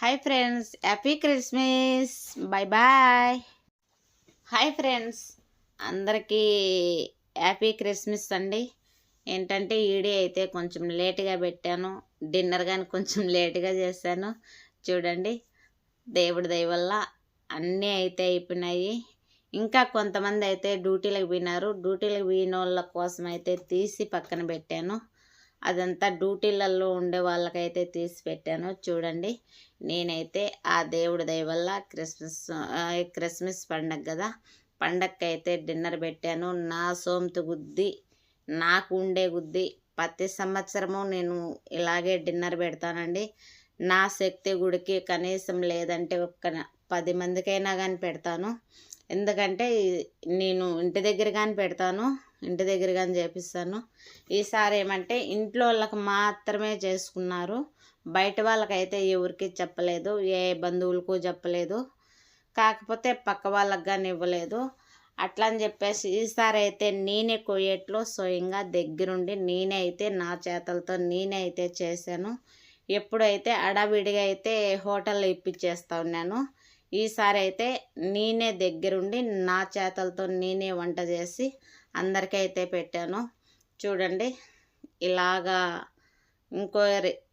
Hi friends happy Christmas bye bye hi friends అందరికీ happy Christmas అండి. ఏంటంటే ED అయితే కొంచెం లేట్గా పెట్టాను. డిన్నర్ కానీ కొంచెం లేట్గా చేశాను. చూడండి దేవుడి దయ వల్ల అన్నీ అయితే అయిపోయినాయి. ఇంకా కొంతమంది అయితే డ్యూటీలకు పోయినారు. డ్యూటీలకు పోయిన వాళ్ళ కోసం అయితే తీసి పక్కన పెట్టాను. అదంతా డ్యూటీలలో ఉండే వాళ్ళకైతే తీసి పెట్టాను. చూడండి నేనైతే ఆ దేవుడి దయ వల్ల క్రిస్మస్ క్రిస్మస్ పండగ కదా పండగకైతే డిన్నర్ పెట్టాను. నా సోమత గుద్ది నాకు ఉండే గుద్ది ప్రతి సంవత్సరము నేను ఇలాగే డిన్నర్ పెడతానండి. నా శక్తి గుడికి కనీసం లేదంటే ఒక్క పది మందికైనా కానీ పెడతాను. ఎందుకంటే నేను ఇంటి దగ్గర కానీ పెడతాను. ఇంటి దగ్గర కానీ చేపిస్తాను ఈసారి ఏమంటే ఇంట్లో వాళ్ళకి మాత్రమే చేసుకున్నారు. బయట వాళ్ళకైతే ఎవరికి చెప్పలేదు ఏ బంధువులకు చెప్పలేదు. కాకపోతే పక్క వాళ్ళకి కానీ ఇవ్వలేదు. అట్లా అని చెప్పేసి ఈసారి అయితే నేనే కొయ్యేట్లో స్వయంగా దగ్గరుండి నేనే అయితే నా చేతలతో నేనే అయితే చేశాను. ఎప్పుడైతే అడావిడిగా అయితే హోటల్లో ఇప్పించేస్తా ఉన్నాను ఈసారి అయితే నేనే దగ్గరుండి నా చేతలతో నేనే వంట చేసి అందరికీ అయితే పెట్టాను. చూడండి ఇలాగా ఇంకో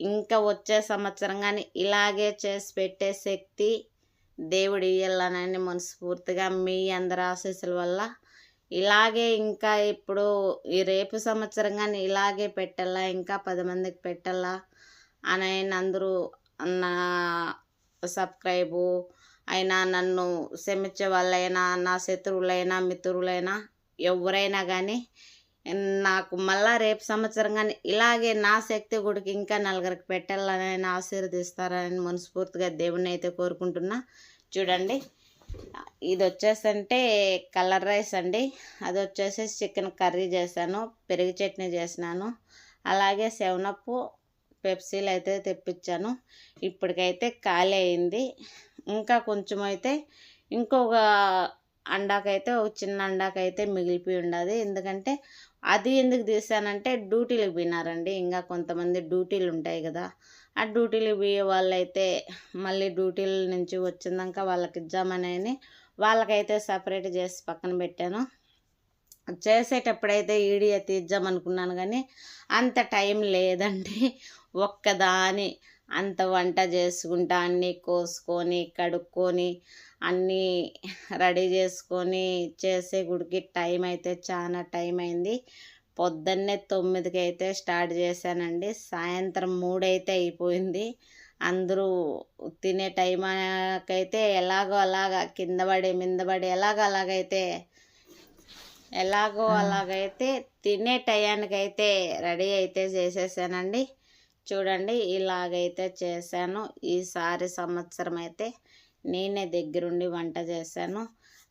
ఇంకా వచ్చే సంవత్సరం కానీ ఇలాగే చేసి పెట్టే శక్తి దేవుడు ఇయ్యాలనని మనస్ఫూర్తిగా మీ అందరి ఆశీస్సుల వల్ల ఇలాగే ఇంకా ఇప్పుడు ఈ రేపు సంవత్సరం కానీ ఇలాగే పెట్టాలా ఇంకా పది మందికి పెట్టాలా అని అందరూ నా సబ్స్క్రైబు అయినా నన్ను క్షమించే వాళ్ళైనా నా శత్రువులైనా మిత్రులైనా ఎవరైనా కానీ నాకు మళ్ళా రేపు సంవత్సరం కానీ ఇలాగే నా శక్తి గుడికి ఇంకా నలుగురికి పెట్టాలని ఆశీర్వదిస్తారని మనస్ఫూర్తిగా దేవుని అయితే కోరుకుంటున్నా. చూడండి. ఇది వచ్చేసంటే కలర్ రైస్ అండి. అది వచ్చేసి చికెన్ కర్రీ చేశాను పెరుగు చట్నీ చేసినాను. అలాగే సెవెనప్పు పెప్సీలు అయితే తెప్పించాను. ఇప్పటికైతే ఖాళీ అయింది. ఇంకా కొంచెం అయితే ఇంకొక అండాకైతే ఒక చిన్న అండాకైతే మిగిలిపోయి ఉండదు. ఎందుకంటే అది ఎందుకు తీసానంటే డ్యూటీలకు పోయినారండి. ఇంకా కొంతమంది డ్యూటీలు ఉంటాయి కదా. ఆ డ్యూటీలు పోయే వాళ్ళైతే మళ్ళీ డ్యూటీల నుంచి వచ్చిందాక వాళ్ళకి ఇద్దామని వాళ్ళకైతే సపరేట్ చేసి పక్కన పెట్టాను. చేసేటప్పుడైతే ఈడియా తీద్దామనుకున్నాను కానీ అంత టైం లేదండి. ఒక్కదాని అంత వంట చేసుకుంటా అన్నీ కోసుకొని కడుక్కొని అన్నీ రెడీ చేసుకొని చేసే గుడికి టైం అయితే చాలా టైం అయింది. పొద్దున్నే తొమ్మిదికి అయితే స్టార్ట్ చేశానండి. సాయంత్రం మూడైతే అయిపోయింది. అందరూ తినే టైంకైతే ఎలాగో అలాగా కింద పడి మింద పడి ఎలాగో అలాగైతే ఎలాగో అలాగైతే తినే టయానికైతే రెడీ అయితే చేసేసానండి. చూడండి ఇలాగైతే చేశాను. ఈసారి సంవత్సరం అయితే నేనే దగ్గరుండి వంట చేశాను.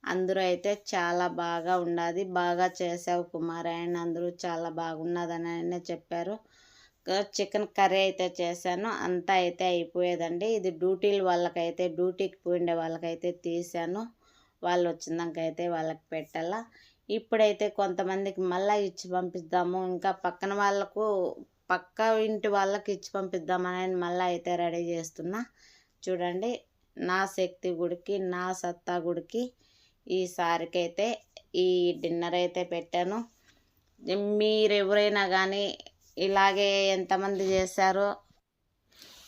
అందరూ అయితే చాలా బాగా ఉన్నది బాగా చేసావు కుమారాయణ. అందరూ చాలా బాగున్నదని ఆయన చెప్పారు. చికెన్ కర్రీ అయితే చేశాను. అంతా అయితే అయిపోయేదండి. ఇది డ్యూటీలు వాళ్ళకైతే డ్యూటీకి పోయిండే వాళ్ళకైతే తీశాను. వాళ్ళు వచ్చినాకైతే వాళ్ళకి పెట్టాలా. ఇప్పుడైతే కొంతమందికి మళ్ళీ ఇచ్చి పంపిద్దాము. ఇంకా పక్కన వాళ్ళకు పక్క ఇంటి వాళ్ళకి ఇచ్చి పంపిద్దామని మళ్ళీ అయితే రెడీ చేస్తున్నా. చూడండి. నా శక్తి గుడికి నా సత్తా గుడికి ఈసారికైతే ఈ డిన్నర్ అయితే పెట్టాను. మీరు ఎవరైనా కానీ ఇలాగే ఎంతమంది చేశారో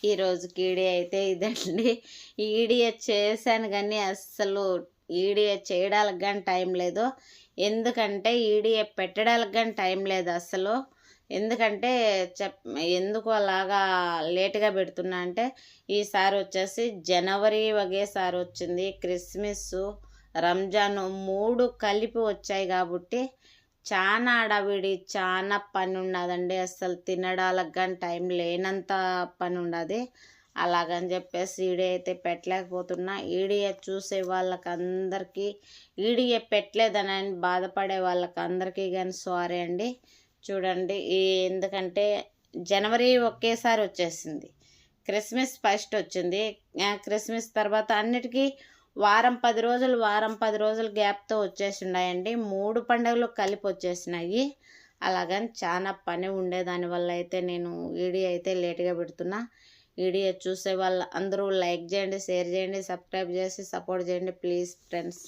ఈరోజు ఈడీ అయితే ఇదండి. ఈడియా చేశాను కానీ అస్సలు ఈడియా చేయడానికి కానీ టైం లేదు. ఎందుకంటే ఈడియా పెట్టడానికి కానీ టైం లేదు అసలు ఎందుకంటే చెప్ ఎందుకు అలాగా లేట్గా పెడుతున్నా అంటే ఈసారి వచ్చేసి జనవరి ఒకేసారి వచ్చింది. క్రిస్మస్ రంజాన్ మూడు కలిపి వచ్చాయి కాబట్టి చాలా అడవిడి చాలా పని ఉన్నదండి అసలు తినడానికి కానీ టైం లేనంత పని ఉన్నది అలాగని చెప్పేసి ఈడియా అయితే పెట్టలేకపోతున్నా. ఈడియ చూసే వాళ్ళకందరికీ ఈడియ పెట్టలేదని బాధపడే వాళ్ళకందరికీ కానీ సారీ అండి. చూడండి ఎందుకంటే జనవరి ఒకేసారి వచ్చేసింది. క్రిస్మస్ ఫస్ట్ వచ్చింది. క్రిస్మస్ తర్వాత అన్నిటికీ వారం పది రోజులు వారం పది రోజులు గ్యాప్తో వచ్చేసి మూడు పండుగలు కలిపి వచ్చేసినాయి. అలాగని చాలా పని ఉండేదాని వల్ల అయితే నేను ఈడీ అయితే లేట్గా పెడుతున్నా. ఈడీ చూసే వాళ్ళు అందరూ లైక్ చేయండి షేర్ చేయండి సబ్స్క్రైబ్ చేసి సపోర్ట్ చేయండి ప్లీజ్ ఫ్రెండ్స్.